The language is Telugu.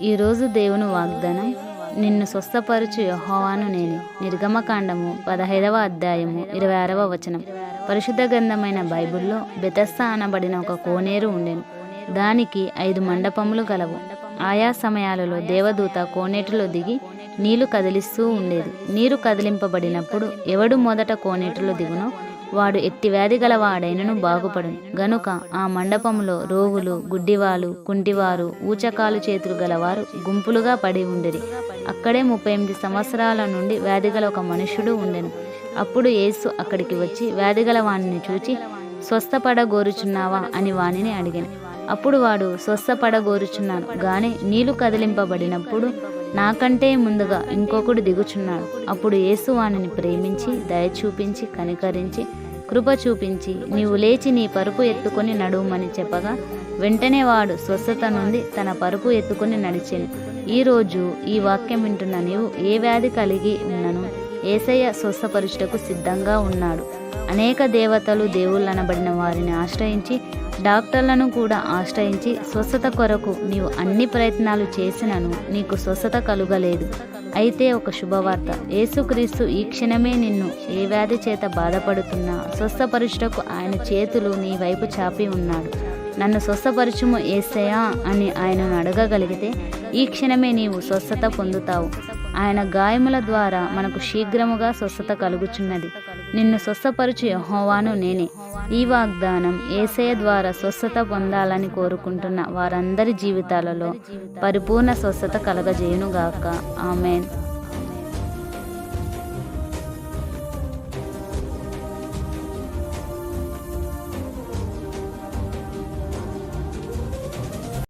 ఈరోజు దేవుని వాగ్దానం నిన్ను స్వస్థపరచు యహోవాను నేను. నిర్గమకాండము పదహైదవ అధ్యాయము ఇరవై ఆరవ వచనం. పరిశుద్ధ గ్రంథమైన బైబిల్లో బెతస్త అనబడిన ఒక కోనేరు ఉండెను. దానికి ఐదు మండపములు కలవు ఆయా సమయాలలో దేవదూత కోనేటిలో దిగి నీళ్ళు కదిలిస్తూ ఉండేది. నీరు కదిలింపబడినప్పుడు ఎవడు మొదట కోనేటిలో దిగునో వాడు ఎట్టి వ్యాధి గలవాడైనను బాగుపడును. గనుక ఆ మండపంలో రోగులు గుడ్డివాలు కుంటివారు ఊచకాలు చేతులు గలవారు గుంపులుగా పడి ఉండిరి. అక్కడే ముప్పై ఎనిమిది సంవత్సరాల నుండి వ్యాధిగల ఒక మనుష్యుడు ఉండెను. అప్పుడు యేసు అక్కడికి వచ్చి వ్యాధిగల వాణిని చూచి స్వస్థపడగోరుచున్నావా? అని వానిని అడిగాను. అప్పుడు వాడు స్వస్థపడగోరుచున్నాను. గాని నీళ్ళు కదిలింపబడినప్పుడు నాకంటే ముందుగా ఇంకొకడు దిగుచున్నాడు. అప్పుడు యేసు వానిని ప్రేమించి దయ చూపించి కనికరించి కృప చూపించి నీవు లేచి నీ పరుపు ఎత్తుకొని నడుమని చెప్పగా వెంటనే వాడు స్వస్థత నుండి తన పరుపు ఎత్తుకొని నడిచెను. ఈరోజు ఈ వాక్యం వింటున్న నీవు ఏ వ్యాధి కలిగి ఉన్నను? ఏసయ్య స్వస్థపరుచుటకు సిద్ధంగా ఉన్నాడు. అనేక దేవతలు దేవుళ్ళనబడిన వారిని ఆశ్రయించి డాక్టర్లను కూడా ఆశ్రయించి స్వస్థత కొరకు నీవు అన్ని ప్రయత్నాలు చేసినను నీకు స్వస్థత కలుగలేదు. అయితే ఒక శుభవార్త. యేసుక్రీస్తు ఈ క్షణమే నిన్ను ఏ వ్యాధి చేత బాధపడుతున్నా స్వస్థపరుచుటకు ఆయన చేతులు నీ వైపు చాపి ఉన్నాడు. నన్ను స్వస్థపరచుము ఏసయా అని ఆయనను అడగగలిగితే ఈ క్షణమే నీవు స్వస్థత పొందుతావు. ఆయన గాయముల ద్వారా మనకు శీఘ్రముగా స్వస్థత కలుగుచున్నది. నిన్ను స్వస్థపరచు యహోవాను నేనే. ఈ వాగ్దానం ఏసయ ద్వారా స్వస్థత పొందాలని కోరుకుంటున్న వారందరి జీవితాలలో పరిపూర్ణ స్వస్థత కలగజేయునుగాక. ఆమెన్.